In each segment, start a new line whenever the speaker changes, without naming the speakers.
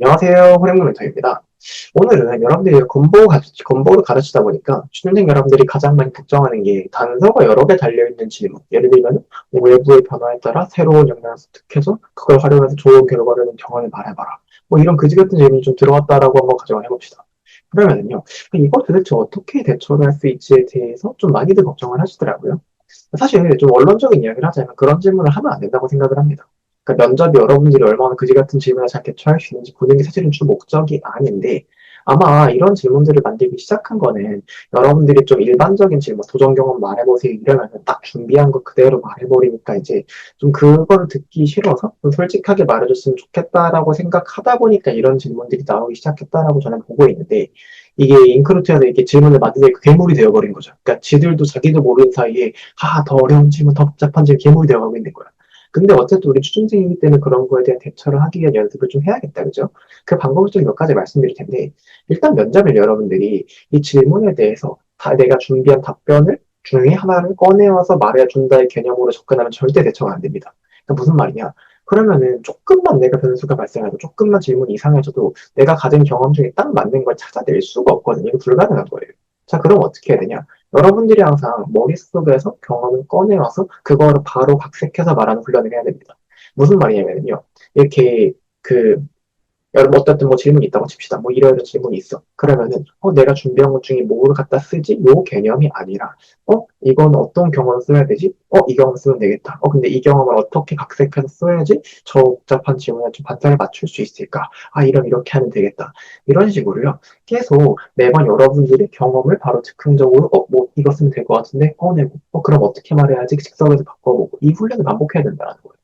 안녕하세요. 호랭물 멘토입니다. 오늘은 여러분들이 건보, 건보를 가르치다 보니까 취준생 여러분들이 가장 많이 걱정하는 게 단서가 여러 개 달려있는 질문. 예를 들면 뭐 외부의 변화에 따라 새로운 역량을 습득해서 그걸 활용해서 좋은 결과를 경험을 말해봐라. 뭐 이런 그지 같은 질문이 좀 들어왔다라고 한번 가정을 해봅시다. 그러면은요, 이거 도대체 어떻게 대처를 할 수 있지에 대해서 좀 많이들 걱정을 하시더라고요. 사실 좀 원론적인 이야기를 하자면 그런 질문을 하면 안 된다고 생각을 합니다. 그러니까 면접이 여러분들이 얼마나 그지 같은 질문을 잘 개최할 수 있는지 보는 게 사실은 주 목적이 아닌데 아마 이런 질문들을 만들기 시작한 거는 여러분들이 좀 일반적인 질문, 도전 경험 말해보세요 이러면 딱 준비한 거 그대로 말해버리니까 이제 좀 그거를 듣기 싫어서 좀 솔직하게 말해줬으면 좋겠다라고 생각하다 보니까 이런 질문들이 나오기 시작했다라고 저는 보고 있는데 이게 인크루트에서 이렇게 질문을 만드는 게 괴물이 되어버린 거죠. 그러니까 지들도 자기도 모르는 사이에 아, 더 어려운 질문, 더 복잡한 질문 괴물이 되어가고 있는 거야. 근데 어쨌든 우리 취준생이기 때문에 그런 거에 대한 대처를 하기 위한 연습을 좀 해야겠다, 그죠? 그 방법을 좀 몇 가지 말씀드릴 텐데, 일단 면접을 여러분들이 이 질문에 대해서 다 내가 준비한 답변을 중에 하나를 꺼내와서 말해준다의 개념으로 접근하면 절대 대처가 안 됩니다. 그러니까 무슨 말이냐? 그러면은 조금만 내가 변수가 발생해도 조금만 질문이 이상해져도 내가 가진 경험 중에 딱 맞는 걸 찾아낼 수가 없거든요. 이거 불가능한 거예요. 자, 그럼 어떻게 해야 되냐? 여러분들이 항상 머릿속에서 경험을 꺼내와서 그거를 바로 각색해서 말하는 훈련을 해야 됩니다. 무슨 말이냐면요. 이렇게 그 여러분 어쨌든 뭐 질문이 있다고 칩시다. 뭐 이런 질문이 있어. 그러면은 어 내가 준비한 것 중에 뭐를 갖다 쓰지? 요 개념이 아니라 어 이건 어떤 경험을 써야 되지? 어 이 경험 쓰면 되겠다. 어 근데 이 경험을 어떻게 각색해서 써야지 저 복잡한 질문에 좀 반사를 맞출 수 있을까? 아 이럼 이렇게 하면 되겠다. 이런 식으로요. 계속 매번 여러분들의 경험을 바로 즉흥적으로 어 뭐 이거 쓰면 될 것 같은데 꺼내고 어 그럼 어떻게 말해야지 즉석에서 바꿔보고 이 훈련을 반복해야 된다는 거예요.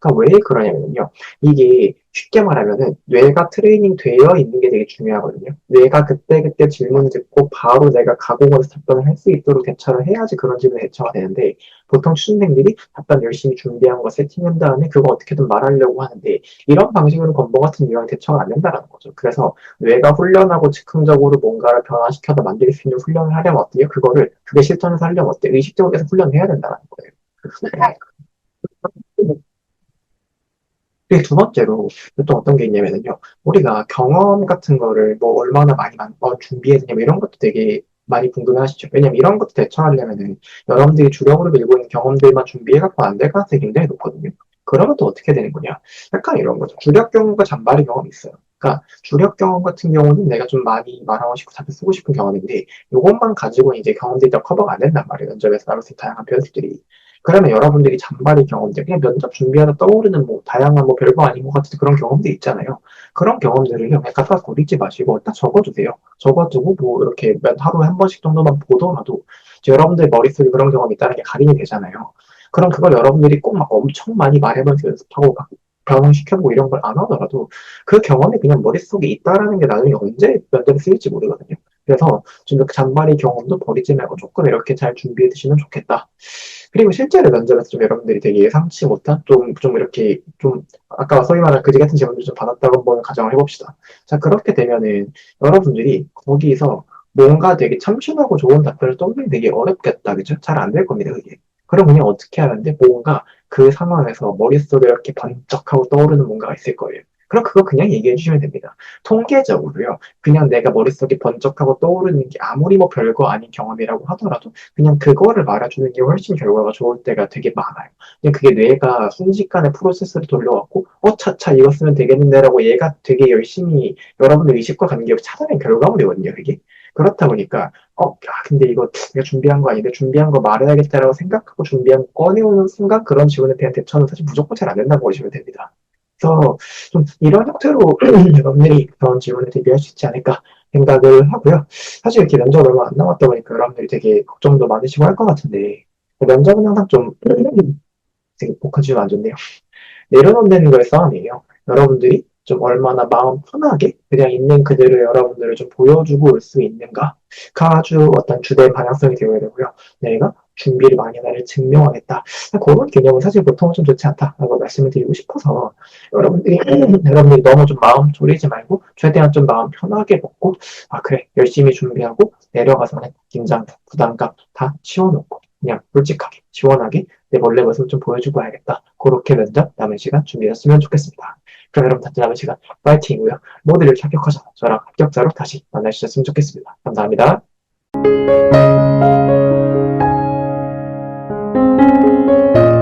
그러니까 왜 그러냐면요. 이게 쉽게 말하면은 뇌가 트레이닝 되어 있는 게 되게 중요하거든요. 뇌가 그때그때 질문 듣고 바로 내가 가공을 답변을 할 수 있도록 대처를 해야지 그런 질문에 대처가 되는데 보통 취준생들이 답변 열심히 준비한 거 세팅한 다음에 그거 어떻게든 말하려고 하는데 이런 방식으로 건보 같은 유형 대처가 안 된다는 거죠. 그래서 뇌가 훈련하고 즉흥적으로 뭔가를 변화시켜서 만들 수 있는 훈련을 하려면 어때요? 그거를 그게 실전에서 하려면 어때? 의식적으로 계속 훈련을 해야 된다는 거예요. 그리고 두 번째로 또 어떤 게 있냐면요. 우리가 경험 같은 거를 뭐 얼마나 많이 뭐 준비해야 되냐 뭐 이런 것도 되게 많이 궁금해 하시죠. 왜냐면 이런 것도 대처하려면은 여러분들이 주력으로 밀고 있는 경험들만 준비해갖고 안 될 가능성이 굉장히 높거든요. 그러면 또 어떻게 되는 거냐. 약간 이런 거죠. 주력 경험과 잔발의 경험이 있어요. 그러니까 주력 경험 같은 경우는 내가 좀 많이 말하고 싶고 답을 쓰고 싶은 경험인데 이것만 가지고 이제 경험들이 다 커버가 안 된단 말이에요. 면접에서 나올 수 있는 다양한 변수들이. 그러면 여러분들이 잔발의 경험들, 그냥 면접 준비하다 떠오르는 뭐 다양한 뭐 별거 아닌 것 같은 그런 경험들 있잖아요. 그런 경험들을 그냥 갖다 고리지 마시고 딱 적어주세요. 적어두고 뭐 이렇게 하루에 한 번씩 정도만 보더라도 여러분들 머릿속에 그런 경험이 있다는 게 각인이 되잖아요. 그럼 그걸 여러분들이 꼭 막 엄청 많이 말해보면서 연습하고 막 변형시켜보고 이런 걸 안 하더라도 그 경험이 그냥 머릿속에 있다라는 게 나중에 언제 면접에 쓰일지 모르거든요. 그래서 좀 이렇게 잔발의 경험도 버리지 말고 조금 이렇게 잘 준비해 두시면 좋겠다. 그리고 실제로 면접에서 좀 여러분들이 되게 예상치 못한 좀, 좀 이렇게 좀 아까 소위 말한 그지 같은 질문을 좀 받았다고 한번 가정을 해봅시다. 자, 그렇게 되면은 여러분들이 거기서 뭔가 되게 참신하고 좋은 답변을 떠올리기 되게 어렵겠다. 그죠? 잘 안 될 겁니다, 그게. 그럼 그냥 어떻게 하는데 뭔가 그 상황에서 머릿속에 이렇게 번쩍하고 떠오르는 뭔가가 있을 거예요. 그럼 그거 그냥 얘기해 주시면 됩니다. 통계적으로요. 그냥 내가 머릿속에 번쩍하고 떠오르는 게 아무리 뭐 별거 아닌 경험이라고 하더라도 그냥 그거를 말해주는 게 훨씬 결과가 좋을 때가 되게 많아요. 그냥 그게 뇌가 순식간에 프로세스를 돌려왔고 어 차차 이거 쓰면 되겠는데라고 얘가 되게 열심히 여러분들 의식과 관계없이 찾아낸 결과물이거든요. 그게. 그렇다 보니까 어, 야, 근데 이거 내가 준비한 거 아닌데 준비한 거 말해야겠다라고 생각하고 준비한 거 꺼내오는 순간 그런 질문에 대한 대처는 사실 무조건 잘 안 된다고 보시면 됩니다. 그래서 좀 이런 형태로 여러분들이 그런 질문에 대비할 수 있지 않을까 생각을 하고요. 사실 이렇게 면접 얼마 안 남았다 보니까 여러분들이 되게 걱정도 많으시고 할 것 같은데 면접은 항상 좀 되게 복합지좀 안 좋네요. 내려놓는 거에 싸움이에요. 여러분들이 좀 얼마나 마음 편하게 그냥 있는 그대로 여러분들을 좀 보여주고 올 수 있는가가 아주 어떤 주된 방향성이 되어야 되고요. 내가 준비를 많이 하나를 증명하겠다. 그런 개념은 사실 보통은 좀 좋지 않다라고 말씀을 드리고 싶어서 여러분들이 여러분들이 너무 좀 마음 졸이지 말고 최대한 좀 마음 편하게 먹고 아 그래 열심히 준비하고 내려가서는 긴장, 부담감 다 치워놓고 그냥 솔직하게 시원하게 내 원래 모습을 좀 보여주고 와야겠다. 그렇게 면접 남은 시간 준비했으면 좋겠습니다. 그럼 여러분 다들 남은 시간 파이팅이고요. 모두를 합격하셔서 저랑 합격자로 다시 만나주셨으면 좋겠습니다. 감사합니다.